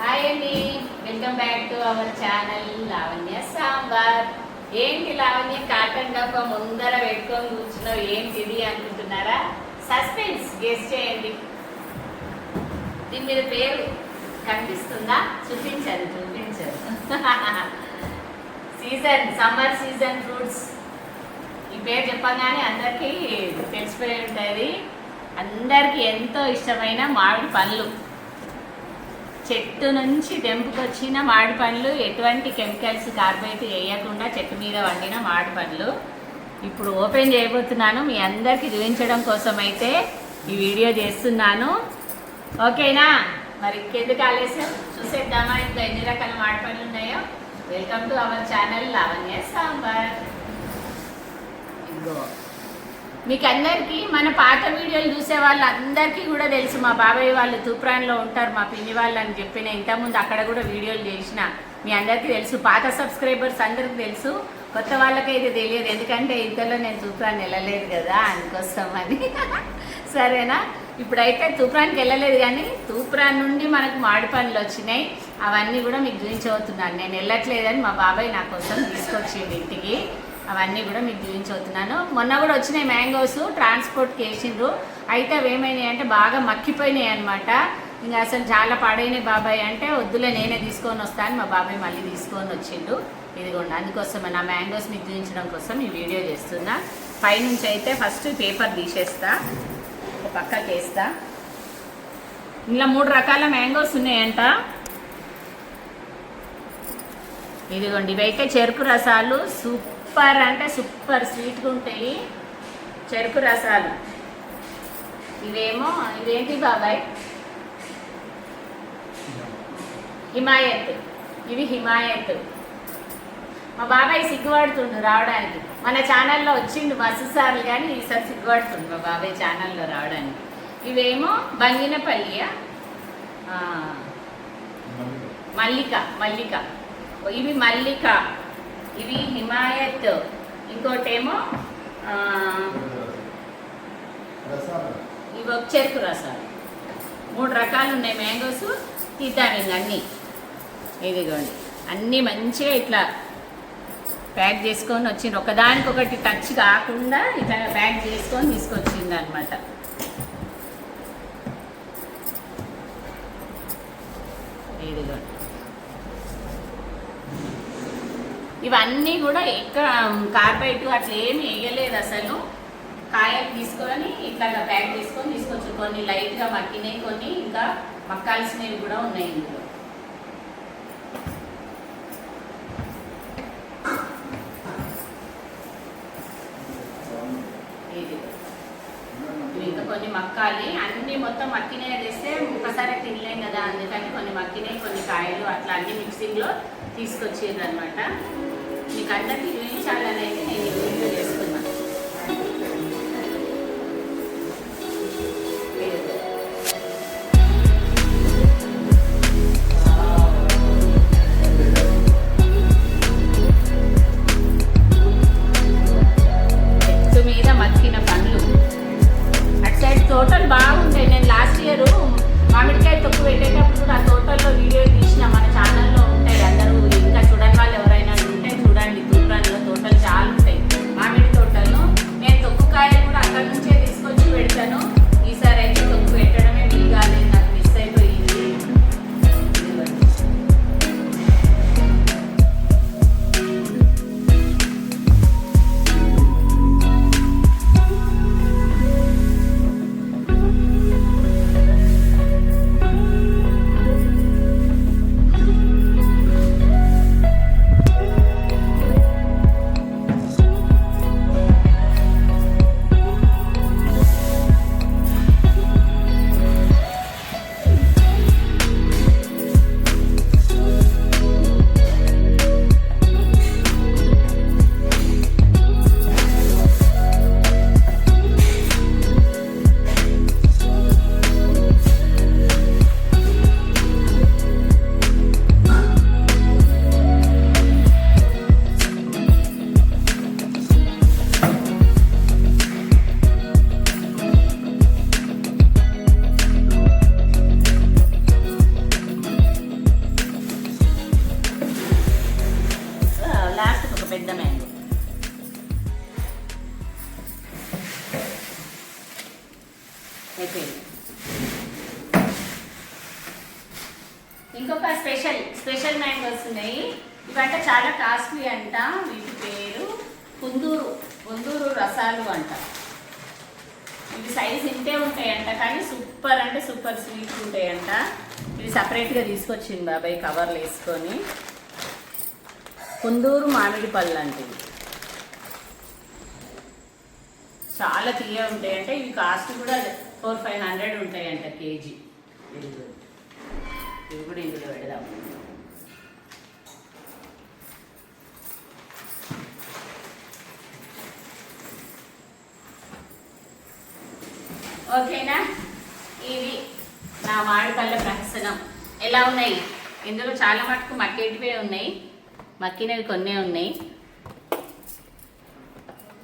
Hi అండి welcome back to our channel Lavanya Sambar ఏంటి Lavanya cotton డబ్బా ముందర పెట్టుకొని కూర్చున్నావు? ఏంటిది అనుకుంటున్నారా? సస్పెన్స్ గెస్ చేయండి. దీని మీద పేరు కనిపిస్తుందా? చూపించదు చూపించదు సీజన్ సమ్మర్ సీజన్ ఫ్రూట్స్ ఈ పేరు చెప్పగానే అందరికీ తెలిసిపోయి ఉంటుంది. అందరికీ ఎంతో ఇష్టమైన మామిడి పళ్ళు చెట్టు నుంచి తెంపుకొచ్చిన మామిడి పండ్లు ఎటువంటి కెమికల్స్ కార్బైట్ వేయకుండా చెట్టు మీద వండిన మామిడి పండ్లు. ఇప్పుడు ఓపెన్ చేయబోతున్నాను. మీ అందరికీ చూపించడం కోసం అయితే ఈ వీడియో చేస్తున్నాను. ఓకేనా? మరి ఇంకెందుకు ఆలస్యం? చూసేద్దామా? ఇంకా ఎన్ని రకాల మామిడి పండ్లు ఉన్నాయో? Welcome to our channel Lavanya Sambar ఇంకో మీకు అందరికీ మన పాత వీడియోలు చూసే వాళ్ళందరికీ కూడా తెలుసు మా బాబాయ్ వాళ్ళు తూప్రాన్లో ఉంటారు మా పిన్ని వాళ్ళు అని చెప్పిన ఇంతకుముందు అక్కడ కూడా వీడియోలు చేసిన. మీ అందరికీ తెలుసు పాత సబ్స్క్రైబర్స్ అందరికీ తెలుసు కొత్త వాళ్ళకైతే తెలియదు ఎందుకంటే ఇంతలో నేను తూప్రాన్ వెళ్ళలేదు కదా అందుకోసం అని సరేనా? ఇప్పుడైతే తూప్రాన్కి వెళ్ళలేదు కానీ తూప్రాన్ నుండి మనకు మాడి పనులు వచ్చినాయి. అవన్నీ కూడా మీకు చూపించబోతున్నాను. నేను వెళ్ళట్లేదని మా బాబాయ్ నా కోసం తీసుకొచ్చింది ఇంటికి. అవన్నీ కూడా మీకు చూపించవుతున్నాను మొన్న కూడా వచ్చినాయి మ్యాంగోస్ ట్రాన్స్పోర్ట్కి వేసిండ్రు అయితే అవి ఏమైనాయి అంటే బాగా మక్కిపోయినాయి అనమాట ఇంకా అసలు చాలా పాడైనాయి బాబాయ్ అంటే వద్దులే నేనే తీసుకొని వస్తాను. మా బాబాయ్ మళ్ళీ తీసుకొని వచ్చిండు. ఇదిగోండి అందుకోసం నా మ్యాంగోస్ మీకు చూపించడం కోసం ఈ వీడియో చేస్తున్నా. పైనుంచి అయితే ఫస్ట్ పేపర్ తీసేస్తా. ఒక పక్కకి వేస్తా. ఇలా మూడు రకాల మ్యాంగోస్ ఉన్నాయంట. ఇదిగోండి ఇవైతే చెరుకు రసాలు సూప్ సూపర్ అంటే సూపర్ స్వీట్గా ఉంటాయి. చెరుకు రసాలు. ఇవేమో ఇవేంటి బాబాయ్? హిమాయత్. ఇవి హిమాయత్. మా బాబాయ్ సిగ్గుపడుతుండు రావడానికి. మన ఛానల్లో వచ్చిండు మస్తు సార్లు కానీ ఈసారి సిగ్గుపడుతుండు మా బాబాయ్ ఛానల్లో రావడానికి. ఇవేమో బంగినపల్లియా? ఆ, మల్లిక మల్లిక. ఇవి మల్లిక. ఇవి హిమాయత్. ఇంకోటేమో ఏమో ఇవి ఒక చెరుకు రసాలు. మూడు రకాలు ఉన్నాయి మ్యాంగోస్ తీద్దాం ఇంక అన్నీ. ఇదిగోండి. అన్నీ మంచిగా ఇట్లా ప్యాక్ చేసుకొని వచ్చింది ఒకదానికొకటి టచ్ కాకుండా ఇట్లా ప్యాక్ చేసుకొని తీసుకొచ్చింది అనమాట ఇదిగోండి ఇవన్నీ కూడా ఎక్కడ కార్బైట్ అట్లా ఏమి వేయలేదు అసలు. కాయలు తీసుకొని ఇట్లా ప్యాక్ తీసుకొని తీసుకొచ్చి కొన్ని లైట్గా మక్కినాయి కొన్ని ఇంకా మక్కాల్సినవి కూడా ఉన్నాయి ఇందులో. ఇంకా కొన్ని మక్కాలి అన్ని మొత్తం మక్కినాయి తెస్తే ఒకసారి తినలేం కదా అందుకని కొన్ని మక్కినాయి కొన్ని కాయలు అట్లా అన్ని మిక్సింగ్లో తీసుకొచ్చేది అనమాట మీకు అందరికీ చూపించాలనేది నేను ఈ వీడియో చేస్తున్నా అయిపోయింది. ఇంకొక స్పెషల్ స్పెషల్ మ్యాంగోస్ ఉన్నాయి. ఇవంట చాలా కాస్ట్లీ అంట వీటి పేరు కుందూరు కుందూరు రసాలు అంట. ఇవి సైజ్ ఇంతే ఉంటాయంట కానీ సూపర్ అంటే సూపర్ స్వీట్ ఉంటాయంట. ఇవి సపరేట్గా తీసుకొచ్చింది బాబాయ్ కవర్లు వేసుకొని. కుందూరు మామిడి పళ్ళు అంటే చాలా తీయ ఉంటాయంటే ఇవి కాస్ట్ కూడా ఫోర్ ఫైవ్ హండ్రెడ్ ఉంటాయంట కేజీ. ఇవి కూడా ఇందులో పెడదాం. ఓకేనా? ఇవి నా మామిడిపళ్ళ ప్రహసనం. ఎలా ఉన్నాయి? ఇందులో చాలా మటుకు మక్కేటివే ఉన్నాయి. మక్కినవి కొన్నే ఉన్నాయి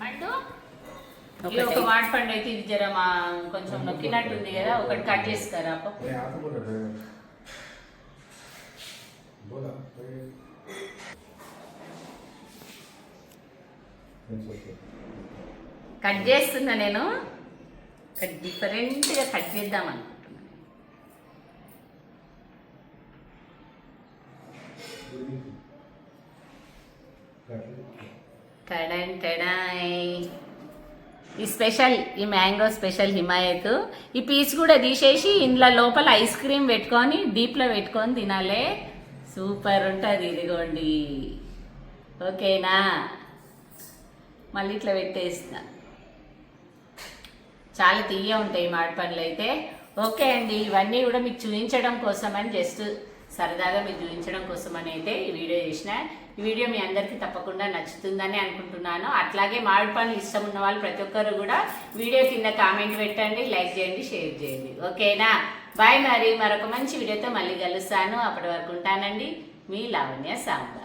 అంటూ ఇది ఒక వాట్ పండు అయితే ఇది జరా మా కొంచెం నొక్కినట్టుంది కదా ఒకటి. కట్ చేస్తారా? కట్ చేస్తున్నా నేను. డిఫరెంట్గా కట్ చేద్దాం అనుకుంటున్నాను టడాయ్ టడాయ్ ఈ స్పెషల్ ఈ మ్యాంగో స్పెషల్ హిమాయత్. ఈ పీస్ కూడా తీసేసి ఇందులో లోపల ఐస్ క్రీమ్ పెట్టుకొని డీప్లో పెట్టుకొని తినాలే. సూపర్ ఉంటుంది ఇదిగోండి. ఓకేనా? మళ్ళీ ఇట్లా పెట్టేస్తా చాలా తీయ ఉంటాయి మాడి పనులు అయితే. ఓకే అండి ఇవన్నీ కూడా మీకు చూపించడం కోసమని జస్ట్ సరదాగా మీకు చూపించడం కోసమని అయితే ఈ వీడియో చేసిన. వీడియో మీ అందరికీ తప్పకుండా నచ్చుతుందని అనుకుంటున్నాను. అట్లాగే మామిడి పండ్లు ఇష్టం ఉన్న వాళ్ళు ప్రతి ఒక్కరు కూడా వీడియో కింద కామెంట్ పెట్టండి లైక్ చేయండి షేర్ చేయండి. ఓకేనా? బాయ్ మరి. మరొక మంచి వీడియోతో మళ్ళీ కలుస్తాను. అప్పటి వరకు ఉంటానండి. మీ లావణ్య సాంబార్